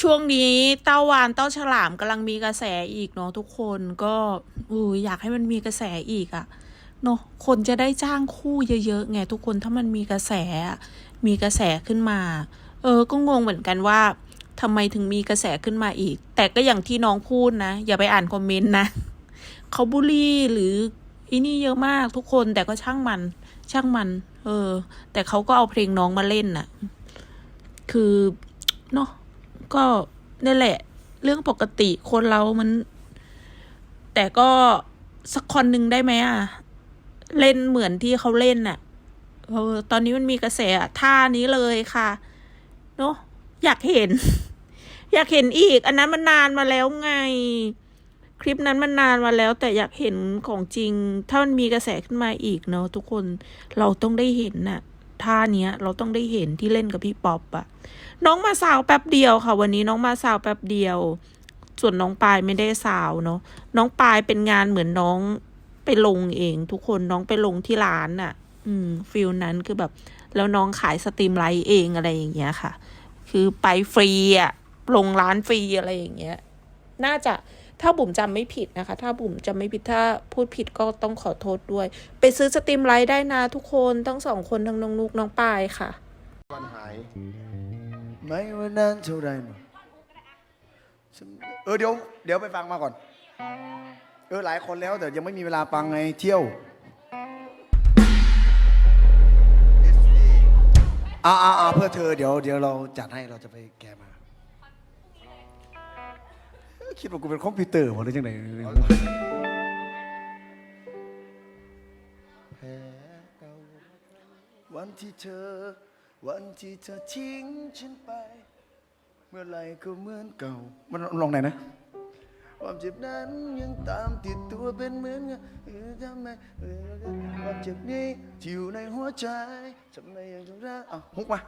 ช่วงนี้เต้าวานเต้าฉลามกำลังมีกระแสอีกเนาะทุกคนก็อูอยากให้มันมีกระแสอีกอะเนาะคนจะได้จ้างคู่เยอะๆไงทุกคนถ้ามันมีกระแส มีกระแสขึ้นมา เออ ก็งงเหมือนกันว่าทำไมถึงมีกระแสขึ้นมาอีก แต่ก็อย่างที่น้องพูดนะ อย่าไปอ่านคอมเมนต์นะเขาบูลลี่หรืออีนี่เยอะมากทุกคนแต่ก็ช่างมัน ช่างมัน เออ แต่เขาก็เอาเพลงน้องมาเล่นน่ะ คือเนาะ ก็นี่แหละ เรื่องปกติคนเรามัน แต่ก็สักคนหนึ่งได้ไหมอะเล่นเหมือนที่เขาเล่นน่ะเออตอนนี้มันมีกระแสท่านี้เลยค่ะเนาะอยากเห็น อยากเห็นอีก อันนั้นมันนานมาแล้วไง คลิปนั้นมันนานมาแล้ว แต่อยากเห็นของจริง ถ้ามันมีกระแสขึ้นมาอีกเนาะทุกคนเราต้องได้เห็นน่ะ ท่าเนี้ย เราต้องได้เห็นที่เล่นกับพี่ป๊อปอะน้องมาสาวแป๊บเดียวค่ะ วันนี้น้องมาสาวแป๊บเดียว ส่วนน้องปายไม่ได้สาวเนาะน้องปายเป็นงานเหมือนน้องไปลงเอง ทุกคนน้องไปลงที่ร้านน่ะอืมฟิลนั้นคือแบบ แล้วน้องขายสตรีมไลท์เองอะไรอย่างเงี้ยค่ะ คือไปฟรีอะลงร้านฟรีอะไรอย่างเงี้ย น่าจะ ถ้าบุ๋มจำไม่ผิดนะคะ ถ้าบุ๋มจำไม่ผิดถ้าพูดผิดก็ต้องขอโทษด้วย ไปซื้อสตรีมไลท์ได้นะทุกคนทั้งสองคนทั้งน้องนุกน้องปายค่ะ วันหาย ไม่ว่านานเท่าไรมาเออเดี๋ยวเดี๋ยวไปฟังมาก่อน เออหลายคนแล้วแต่ยังไม่มีเวลาฟังไงเที่ยวอ่าอ่าเพื่อเธอเดี๋ยวเดี๋ยวเราจัดให้เราจะไปแกะมา คิดว่ากูเป็นคอมพิวเตอร์หมดเลยจังไหนแพ้เก่าวันที่เธอ วันที่เธอทิ้งฉันไป เมื่อไหรก็เหมือนเก่า มันลองไหนนะ ความเจ็บนั้นยังตามติดตัวเป็นเหมือนเงาเออทำไมเออความเจ็บนี้ที่อยู่ในหัวใจทำไมยังต้องรักอะฮุกมา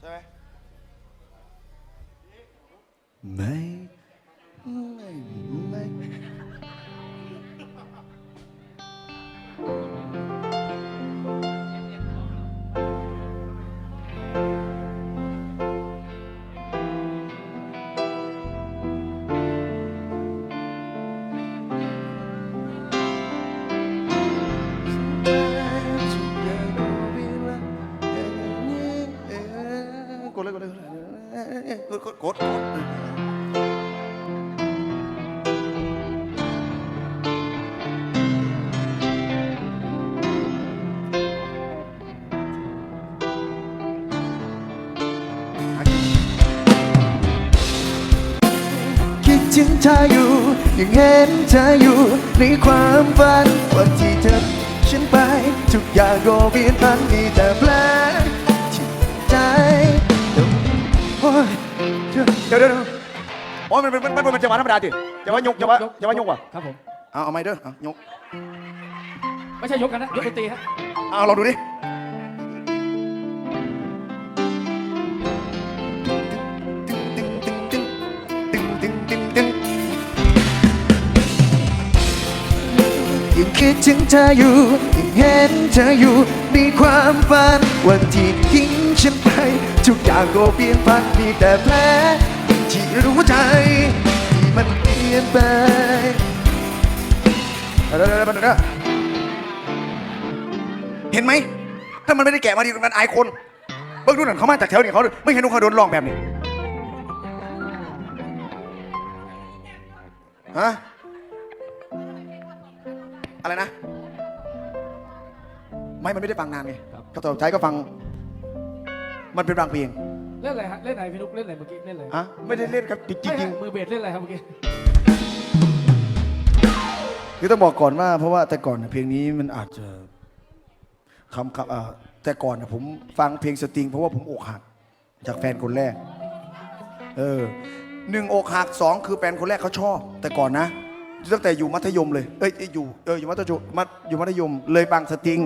ใช่ไหม ไถึงเธออยู่ ยังเห็นเธออยู่ ในความฝันวันที่เธอฉันไป ทุกอย่างก็เปลี่ยนพันมีแต่แผลที่ใจโอ้ยเดี๋ยวเดี๋ยวเดี๋ยวโอ้ยมันเป็นมันเป็นจังหวะธรรมดาจิจังหวะยกจังหวะจังหวะยกว่ะครับผม เอาเอาไม่เด้อเอายก ไม่ใช่ยกกันนะ ยกดนตรีครับเอาลองดูดิ คิดถึงเธออยู่ยังเห็นเธออยู่ในความฝันวันที่ทิ้งฉันไป ทุกอย่างก็เปลี่ยนพันมีแต่แผลที่รู้ใจที่มันเปลี่ยนไปเห็นไหม ถ้ามันไม่ได้แกะมาดีมันอายคนเบิ้งดูหนังเขามาจากแถวนี้เขาไม่เห็นดูเขาโดนลองแบบนี้ฮะ อะไรนะ ไม่ มันไม่ได้ฟังนานไงก็ต่อท้ายก็ฟัง มันเป็นบางเพลงเล่นอะไรฮะเล่นอะไรพี่นุ๊กเล่นอะไรเมื่อกี้เล่นอะไรฮะไม่ได้เล่นครับจริงใช่จริงฮะมือเบสเล่นอะไรครับเมื่อกี้ๆคือต้องบอกก่อนว่าเพราะว่าแต่ก่อนเนี่ยเพลงนี้มันอาจจะคำคำอ่าแต่ก่อนนะผมฟังเพลงสตริง เพราะว่าผมอกหัก จากแฟนคนแรก เออหนึ่งอกหักสองคือแฟนคนแรกเขาชอบ แต่ก่อนนะ ตั้งแต่อยู่มัธยมเลย เอ้ยอยู่เอออยู่มัธยมมัธอยู่มัธยม เลยฟังสตริง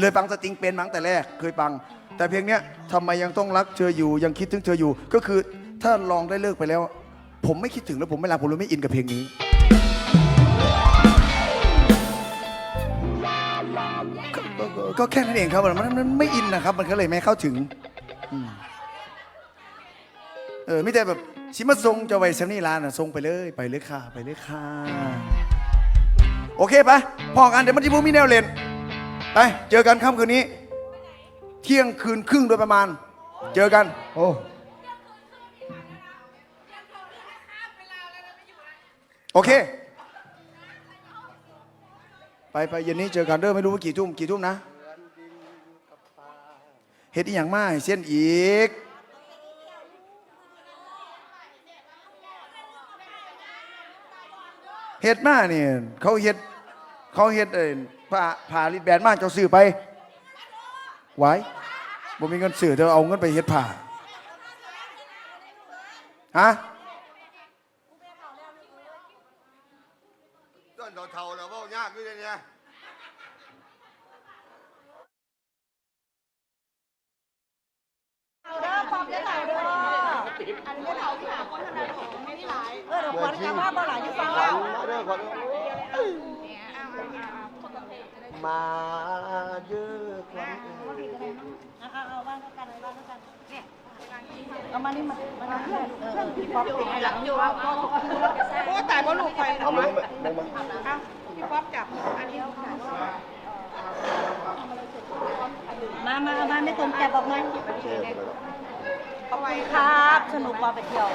เลยฟังสตริงเป็นมั้งแต่แรกเคยฟัง แต่เพลงเนี้ยทำไมยังต้องรักเธออยู่ยังคิดถึงเธออยู่ ก็คือถ้าลองได้เลิกไปแล้ว ผมไม่คิดถึงแล้วผมไม่รักผมเลยไม่อินกับเพลงนี้ ก็ก็ก็แค่นั้นเองครับมันมันไม่อินนะครับ มันก็เลยไม่เข้าถึงอืมเออไมิแต่แบบ สิมาส่งเจะไว้เซมนี่ร้านอะส่งไปเลยไปเลยค่ะ ไปเลยค่ะ โอเคปะพอกันเดี๋ยวมันจะมีแนวเล่นไปเจอกันค่ำคืนนี้ เที่ยงคืนครึ่งโดยประมาณ เจอกัน โอ้โอเค ไปไปเย็นนี้เจอกันเด้อไม่รู้ว่ากี่ทุ่มกี่ทุ่มนะเฮ็ดอีหยังมาให้เส้นอีก เฮ็ดมาเนี่ยเขาเฮ็ดเขาเฮ็ดเอ่อผ้าผ้าลิดแบนมาเจ้าซื้อไปไว้บ่มีเงินซื้อเธอเอาเงินไปเฮ็ดผ้าฮะต้นเท่าๆแล้วเว่ายากด้วยเนี่ยเด้อความเด้อหลายเด้ออันนี้เท่าที่หา เออเดี๋ยวคนจว่าบ่หลายอยู่ฟังแล้วมาเด้อขอมาเยอะครั้งเอาเอาเอาบ้านกันบ้านกันเนี่ยเอามานี่มามาเพื่อนเพื่อนพี่ป๊อปติดหลังอยู่โอ้ตายบ่ลูกไปเอามาลงมาลงมาพี่ป๊อปจับอันนี้มามาเอามาไม่ตรงแกบอกมาเชฟไปแล้วขอบคุณครับ สนุกมาไปเที่ยว